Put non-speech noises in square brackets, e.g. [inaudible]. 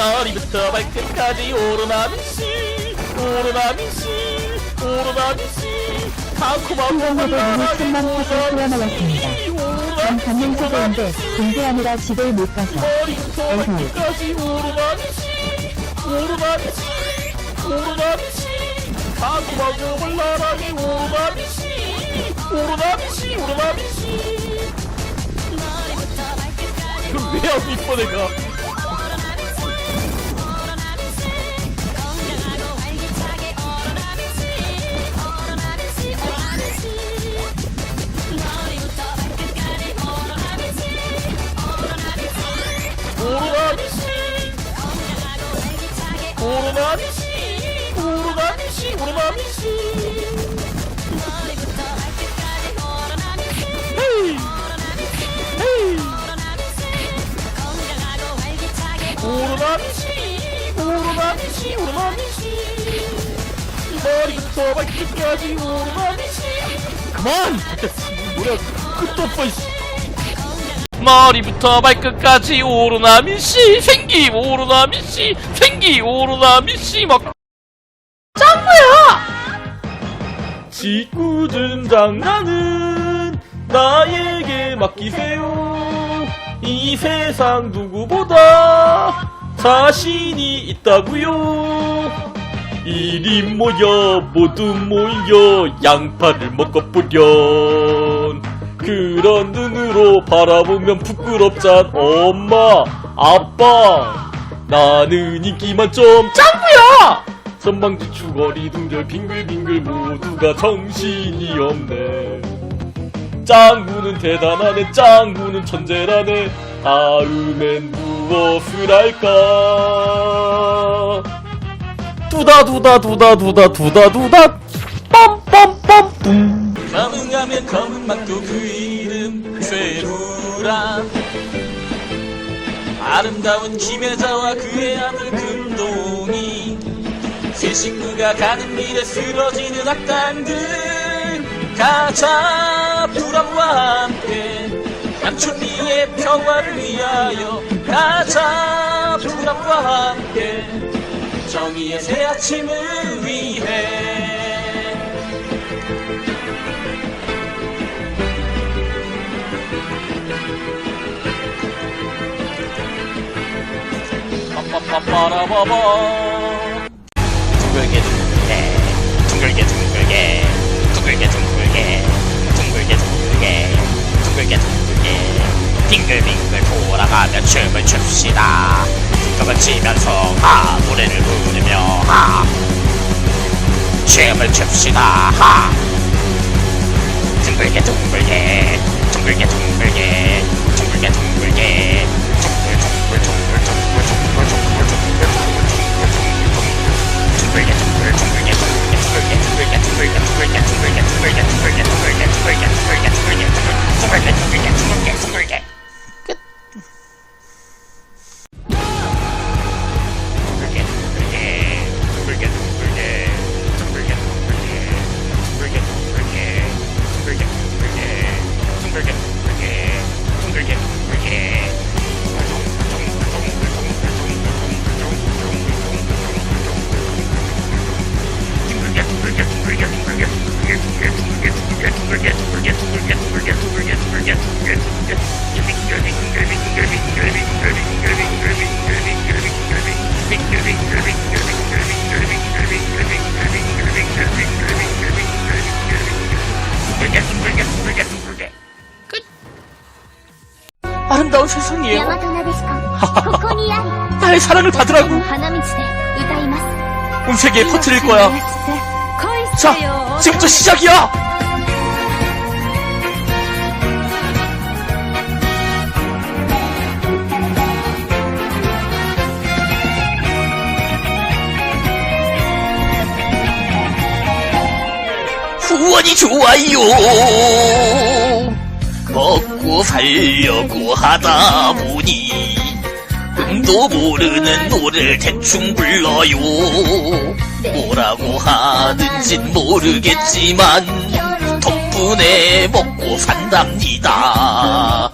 머리부터 발끝까지 오르나미씨 오르나미씨 오르나미씨. 달콤하고 수영하고 눈이. 전 받는 소재인데 공부하느라 집을 못 가서. 머리부터 어허. 발끝까지 오르나미씨 오르나미씨 오르나미씨. 달콤하고 발랄하게 오르나미씨 오르나미씨 오르나미씨. 그럼 왜 하고 있어 내가 오로가미시 오로가미시 오로가미시 오로가미시 오로가미시 오로가미시 머리부터 발끝까지 오로가미시 그만! 노래 끝도 없어 이씨. 머리부터 발끝까지 오르나미 씨 생기 오르나미 씨 생기 오르나미 씨 막. 짱구야! 짓궂은 장난은 나에게 맡기세요. 이 세상 누구보다 자신이 있다고요. 이리 모여 모두 모여 양파를 먹어보련 그런 눈으로 바라보면 부끄럽잔 엄마 아빠. 나는 인기만 좀 짱구야! 선방지 추거리 등절 빙글빙글 모두가 정신이 없네. 짱구는 대단하네 짱구는 천재라네. 다음엔 무엇을 할까? 두다 두다 두다 두다 두다 빰빰빰. 뿜 검은가면 검은 막도 그이 름 최루라. 아름다운 김혜자와 그의 아들 금동이 세 친구가 가는 길에 쓰러지는 악당들 가자. 불암과 함께 양촌리의 평화를 위하여 가자. 불암과 함께 정의의 새 아침을 위해 빠빠빠빠라바바 둥글게 둥글게. 둥글게 둥글게. 둥글게 둥글게. 둥글게 둥글게. 둥글게 둥글게. 빙글빙글 돌아가며 춤을 춥시다. 등급을 치면서 하 노래를 부르며 하. 춤을 춥시다. 하. 둥글게 둥글게. 둥글게 둥글게 行け! 아름다운 세상이에요. [laughs] 나의 사랑을 받으라고. 온 세계에 퍼뜨릴 거야. 자, 지금부터 시작이야. 후원이 좋아요. 먹고 살려고 하다 보니 음도 모르는 노래를 대충 불러요. 뭐라고 하는진 모르겠지만 덕분에 먹고 산답니다